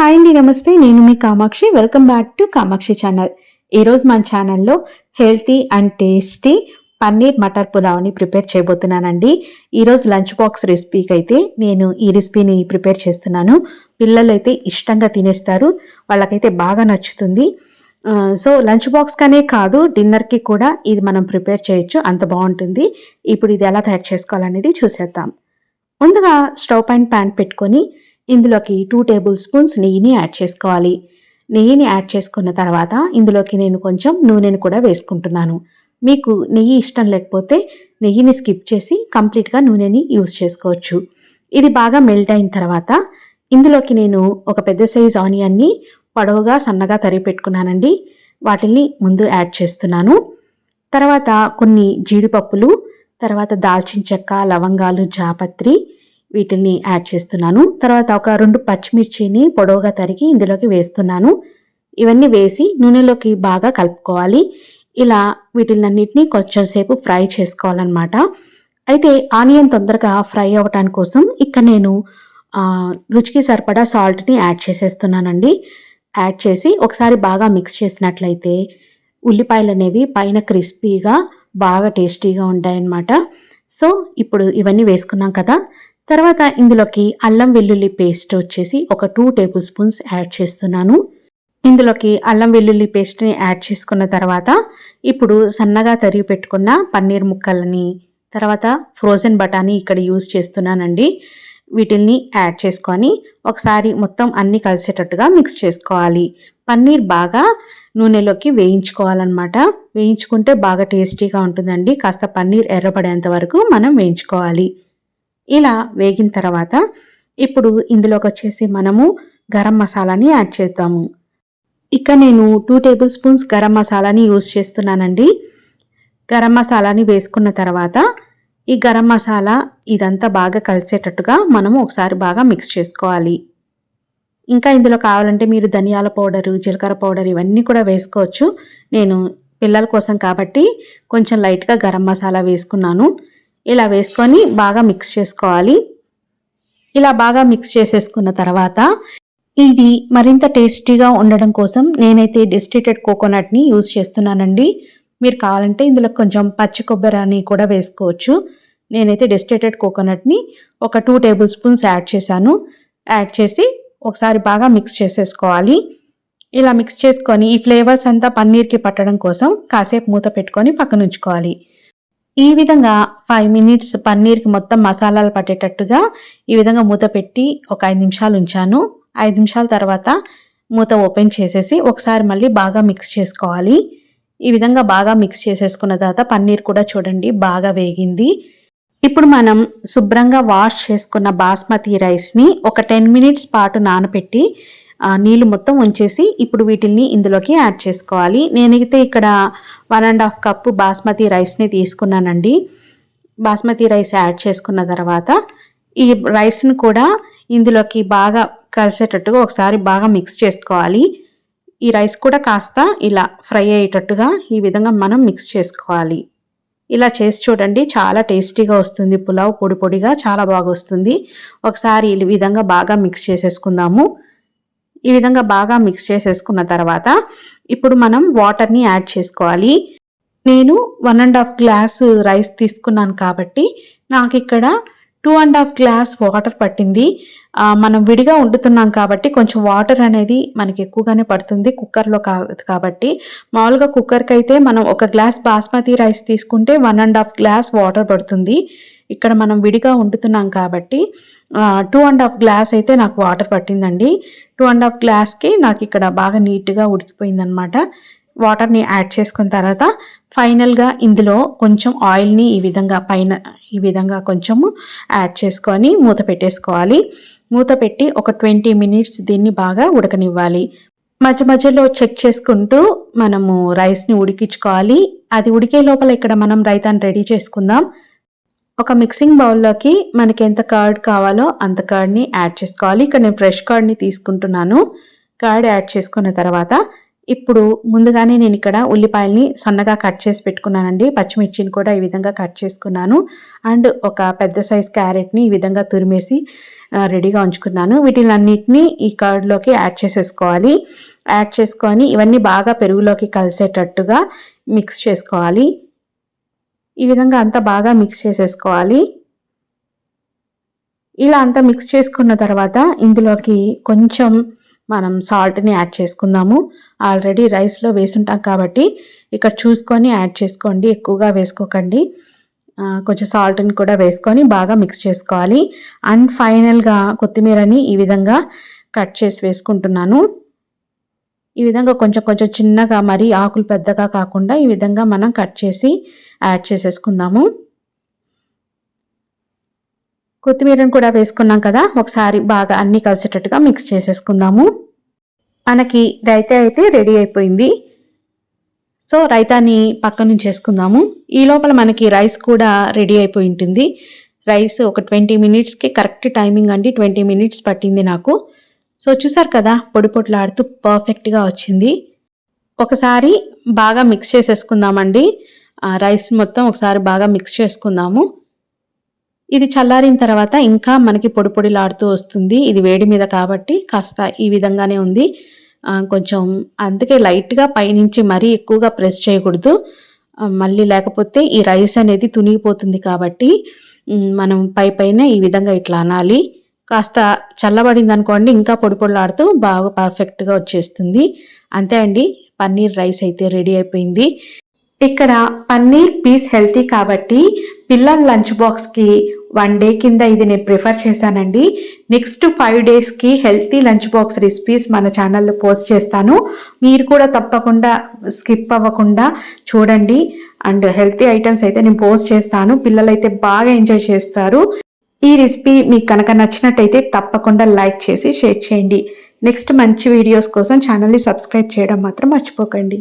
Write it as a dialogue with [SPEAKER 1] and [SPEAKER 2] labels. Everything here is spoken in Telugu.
[SPEAKER 1] హాయ్ అండి నమస్తే. నేను మీ Kamakshi. Welcome back to Kamakshi channel ఈరోజు మన ఛానల్లో healthy and tasty paneer matar పులావ్ని prepare చేయబోతున్నానండి. ఈరోజు లంచ్ బాక్స్ రెసిపీకి అయితే నేను ఈ రెసిపీని ప్రిపేర్ చేస్తున్నాను. పిల్లలు అయితే ఇష్టంగా తినేస్తారు. వాళ్ళకైతే బాగా నచ్చుతుంది. సో లంచ్ బాక్స్ కనే కాదు డిన్నర్కి కూడా ఇది మనం ప్రిపేర్ చేయొచ్చు. అంత బాగుంటుంది. ఇప్పుడు ఇది ఎలా తయారు చేసుకోవాలనేది చూసేద్దాం. ముందుగా స్టవ్ పైన ప్యాన్ పెట్టుకొని ఇందులోకి టూ టేబుల్ స్పూన్స్ నెయ్యిని యాడ్ చేసుకోవాలి. నెయ్యిని యాడ్ చేసుకున్న తర్వాత ఇందులోకి నేను కొంచెం నూనెను కూడా వేసుకుంటున్నాను. మీకు నెయ్యి ఇష్టం లేకపోతే నెయ్యిని స్కిప్ చేసి కంప్లీట్గా నూనెని యూస్ చేసుకోవచ్చు. ఇది బాగా మెల్ట్ అయిన తర్వాత ఇందులోకి నేను ఒక పెద్ద సైజ్ ఆనియన్ని పొడవుగా సన్నగా తరిగి పెట్టుకున్నానండి. వాటిని ముందు యాడ్ చేస్తున్నాను. తర్వాత కొన్ని జీడిపప్పులు తర్వాత దాల్చిన చెక్క లవంగాలు జాపత్రి వీటిని యాడ్ చేస్తున్నాను. తర్వాత ఒక రెండు పచ్చిమిర్చిని పొడవుగా తరిగి ఇందులోకి వేస్తున్నాను. ఇవన్నీ వేసి నూనెలోకి బాగా కలుపుకోవాలి. ఇలా వీటిలన్నిటిని కొంచెం సేపు ఫ్రై చేసుకోవాలన్నమాట. అయితే ఆనియన్ తొందరగా ఫ్రై అవ్వటాని కోసం ఇక్కడ నేను రుచికి సరిపడా సాల్ట్ని యాడ్ చేసేస్తున్నానండి. యాడ్ చేసి ఒకసారి బాగా మిక్స్ చేసినట్లయితే ఉల్లిపాయలు అనేవి పైన క్రిస్పీగా బాగా టేస్టీగా ఉంటాయన్నమాట. సో ఇప్పుడు ఇవన్నీ వేసుకున్నాం కదా తర్వాత ఇందులోకి అల్లం వెల్లుల్లి పేస్ట్ వచ్చేసి ఒక టూ టేబుల్ స్పూన్స్ యాడ్ చేస్తున్నాను. ఇందులోకి అల్లం వెల్లుల్లి పేస్ట్ని యాడ్ చేసుకున్న తర్వాత ఇప్పుడు సన్నగా తరిగి పెట్టుకున్న పన్నీర్ ముక్కలని తర్వాత ఫ్రోజన్ బఠానీ ఇక్కడ యూజ్ చేస్తున్నానండి. వీటిల్ని యాడ్ చేసుకొని ఒకసారి మొత్తం అన్నీ కలిసేటట్టుగా మిక్స్ చేసుకోవాలి. పన్నీర్ బాగా నూనెలోకి వేయించుకోవాలన్నమాట. వేయించుకుంటే బాగా టేస్టీగా ఉంటుందండి. కాస్త పన్నీర్ ఎర్రపడేంత వరకు మనం వేయించుకోవాలి. ఇలా వేగిన తర్వాత ఇప్పుడు ఇందులోకి వచ్చేసి మనము గరం మసాలాని యాడ్ చేద్దాము. ఇక్కడ నేను టూ టేబుల్ స్పూన్స్ గరం మసాలాని యూజ్ చేస్తున్నానండి. గరం మసాలాని వేసుకున్న తర్వాత ఈ గరం మసాలా ఇదంతా బాగా కలిసేటట్టుగా మనము ఒకసారి బాగా మిక్స్ చేసుకోవాలి. ఇంకా ఇందులో కావాలంటే మీరు ధనియాల పౌడరు జీలకర్ర పౌడర్ ఇవన్నీ కూడా వేసుకోవచ్చు. నేను పిల్లల కోసం కాబట్టి కొంచెం లైట్గా గరం మసాలా వేసుకున్నాను. ఇలా వేసుకొని బాగా మిక్స్ చేసుకోవాలి. ఇలా బాగా మిక్స్ చేసేసుకున్న తర్వాత ఇది మరింత టేస్టీగా ఉండడం కోసం నేనైతే డిస్టిటెడ్ కోకోనట్ని యూజ్ చేస్తున్నానండి. మీరు కావాలంటే ఇందులో కొంచెం పచ్చి కొబ్బరిని కూడా వేసుకోవచ్చు. నేనైతే డిస్టిటెడ్ కోకోనట్ని ఒక టూ టేబుల్ స్పూన్స్ యాడ్ చేశాను. యాడ్ చేసి ఒకసారి బాగా మిక్స్ చేసేసుకోవాలి. ఇలా మిక్స్ చేసుకొని ఈ ఫ్లేవర్స్ అంతా పన్నీర్కి పట్టడం కోసం కాసేపు మూత పెట్టుకొని పక్కన ఉంచుకోవాలి ఈ విధంగా ఫైవ్ మినిట్స్ పన్నీర్కి మొత్తం మసాలాలు పట్టేటట్టుగా ఈ విధంగా మూత పెట్టి ఒక ఐదు నిమిషాలు ఉంచాను. ఐదు నిమిషాల తర్వాత మూత ఓపెన్ చేసేసి ఒకసారి మళ్ళీ బాగా మిక్స్ చేసుకోవాలి. ఈ విధంగా బాగా మిక్స్ చేసేసుకున్న తర్వాత పన్నీర్ కూడా చూడండి బాగా వేగింది. ఇప్పుడు మనం శుభ్రంగా వాష్ చేసుకున్న బాస్మతి రైస్ని ఒక టెన్ మినిట్స్ పాటు నానబెట్టి నీళ్ళు మొత్తం ఉంచేసి ఇప్పుడు వీటిని ఇందులోకి యాడ్ చేసుకోవాలి. నేనైతే ఇక్కడ one and half cup basmati రైస్ని తీసుకున్నానండి. బాస్మతి రైస్ యాడ్ చేసుకున్న తర్వాత ఈ రైస్ను కూడా ఇందులోకి బాగా కలిసేటట్టుగా ఒకసారి బాగా మిక్స్ చేసుకోవాలి. ఈ రైస్ కూడా కాస్త ఇలా ఫ్రై అయ్యేటట్టుగా ఈ విధంగా మనం మిక్స్ చేసుకోవాలి. ఇలా చేసి చూడండి చాలా టేస్టీగా వస్తుంది. పులావ్ పొడి పొడిగా చాలా బాగా వస్తుంది. ఒకసారి ఈ విధంగా బాగా మిక్స్ చేసేసుకుందాము. ఈ విధంగా బాగా మిక్స్ చేసేసుకున్న తర్వాత ఇప్పుడు మనం వాటర్ని యాడ్ చేసుకోవాలి. నేను one and half glass rice తీసుకున్నాను కాబట్టి నాకు ఇక్కడ two and half glass water పట్టింది. మనం విడిగా వండుతున్నాం కాబట్టి కొంచెం వాటర్ అనేది మనకి ఎక్కువగానే పడుతుంది కుక్కర్లో కాదు కాబట్టి. మామూలుగా కుక్కర్కి అయితే మనం ఒక గ్లాస్ బాస్మతి రైస్ తీసుకుంటే one and half glass water పడుతుంది. ఇక్కడ మనం విడిగా వండుతున్నాం కాబట్టి టూ అండ్ హాఫ్ గ్లాస్ అయితే నాకు వాటర్ పట్టిందండి. టూ అండ్ హాఫ్ గ్లాస్కి నాకు ఇక్కడ బాగా నీట్గా ఉడికిపోయిందనమాట వాటర్ని యాడ్ చేసుకున్న తర్వాత ఫైనల్గా ఇందులో కొంచెం ఆయిల్ని ఈ విధంగా పైన ఈ విధంగా కొంచెము యాడ్ చేసుకొని మూత పెట్టేసుకోవాలి. మూత పెట్టి ఒక ట్వంటీ మినిట్స్ దీన్ని బాగా ఉడకనివ్వాలి. మధ్య మధ్యలో చెక్ చేసుకుంటూ మనము రైస్ని ఉడికించుకోవాలి. అది ఉడికే లోపల ఇక్కడ మనం రైతాన్ని రెడీ చేసుకుందాం. ఒక మిక్సింగ్ బౌల్లోకి మనకి ఎంత కర్డ్ కావాలో అంత కర్డ్ని యాడ్ చేసుకోవాలి. ఇక్కడ నేను ఫ్రెష్ కర్డ్ని తీసుకుంటున్నాను. కర్డ్ యాడ్ చేసుకున్న తర్వాత ఇప్పుడు ముందుగానే నేను ఇక్కడ ఉల్లిపాయల్ని సన్నగా కట్ చేసి పెట్టుకున్నానండి. పచ్చిమిర్చిని కూడా ఈ విధంగా కట్ చేసుకున్నాను. అండ్ ఒక పెద్ద సైజ్ క్యారెట్ని ఈ విధంగా తురిమేసి రెడీగా ఉంచుకున్నాను. వీటిని అన్నిటిని ఈ కర్డ్లోకి యాడ్ చేసేసుకోవాలి. యాడ్ చేసుకొని ఇవన్నీ బాగా పెరుగులోకి కలిసేటట్టుగా మిక్స్ చేసుకోవాలి. ఈ విధంగా అంతా బాగా మిక్స్ చేసేసుకోవాలి. ఇలా అంతా మిక్స్ చేసుకున్న తర్వాత ఇందులోకి కొంచెం మనం సాల్ట్ని యాడ్ చేసుకుందాము. ఆల్రెడీ రైస్లో వేసుంటాం కాబట్టి ఇక్కడ చూసుకొని యాడ్ చేసుకోండి ఎక్కువగా వేసుకోకండి. కొంచెం సాల్ట్ని కూడా వేసుకొని బాగా మిక్స్ చేసుకోవాలి. అండ్ ఫైనల్గా కొత్తిమీరని ఈ విధంగా కట్ చేసి వేసుకుంటున్నాను. ఈ విధంగా కొంచెం కొంచెం చిన్నగా మరి ఆకులు పెద్దగా కాకుండా ఈ విధంగా మనం కట్ చేసి యాడ్ చేసేసుకుందాము. కొత్తిమీరను కూడా వేసుకున్నాం కదా ఒకసారి బాగా అన్నీ కలిసేటట్టుగా మిక్స్ చేసేసుకుందాము. మనకి రైతా అయితే రెడీ అయిపోయింది. సో రైతాని పక్క నుంచి వేసుకుందాము. ఈ లోపల మనకి రైస్ కూడా రెడీ అయిపోయి ఉంటుంది. రైస్ ఒక ట్వంటీ మినిట్స్కి కరెక్ట్ టైమింగ్ అండి ట్వంటీ మినిట్స్ పట్టింది నాకు. సో చూసారు కదా పొడి పొట్లాడుతూ పర్ఫెక్ట్గా వచ్చింది. ఒకసారి బాగా మిక్స్ చేసేసుకుందామండి. రైస్ మొత్తం ఒకసారి బాగా మిక్స్ చేసుకుందాము. ఇది చల్లారిన తర్వాత ఇంకా మనకి పొడి పొడిలాడుతూ వస్తుంది. ఇది వేడి మీద కాబట్టి కాస్త ఈ విధంగానే ఉంది. కొంచెం అందుకే లైట్గా పైనుంచి మరీ ఎక్కువగా ప్రెస్ చేయకూడదు. మళ్ళీ లేకపోతే ఈ రైస్ అనేది తునిగిపోతుంది కాబట్టి మనం పై పైన ఈ విధంగా ఇట్లా అనాలి. కాస్త చల్లబడింది అనుకోండి ఇంకా పొడి పొడిలాడుతూ బాగా పర్ఫెక్ట్గా వచ్చేస్తుంది. అంతే అండి. పన్నీర్ రైస్ అయితే రెడీ అయిపోయింది. ఇక్కడ పన్నీర్ పీస్ హెల్తీ కాబట్టి పిల్లల లంచ్ బాక్స్కి వన్ డే కింద ఇది నేను ప్రిఫర్ చేశానండి. నెక్స్ట్ ఫైవ్ డేస్కి హెల్తీ లంచ్ బాక్స్ రెసిపీస్ మన ఛానల్లో పోస్ట్ చేస్తాను. మీరు కూడా తప్పకుండా స్కిప్ అవ్వకుండా చూడండి. అండ్ హెల్తీ ఐటమ్స్ అయితే నేను పోస్ట్ చేస్తాను. పిల్లలు అయితే బాగా ఎంజాయ్ చేస్తారు. ఈ రెసిపీ మీకు కనుక నచ్చినట్టయితే తప్పకుండా లైక్ చేసి షేర్ చేయండి. నెక్స్ట్ మంచి వీడియోస్ కోసం ఛానల్ని సబ్స్క్రైబ్ చేయడం మాత్రం మర్చిపోకండి.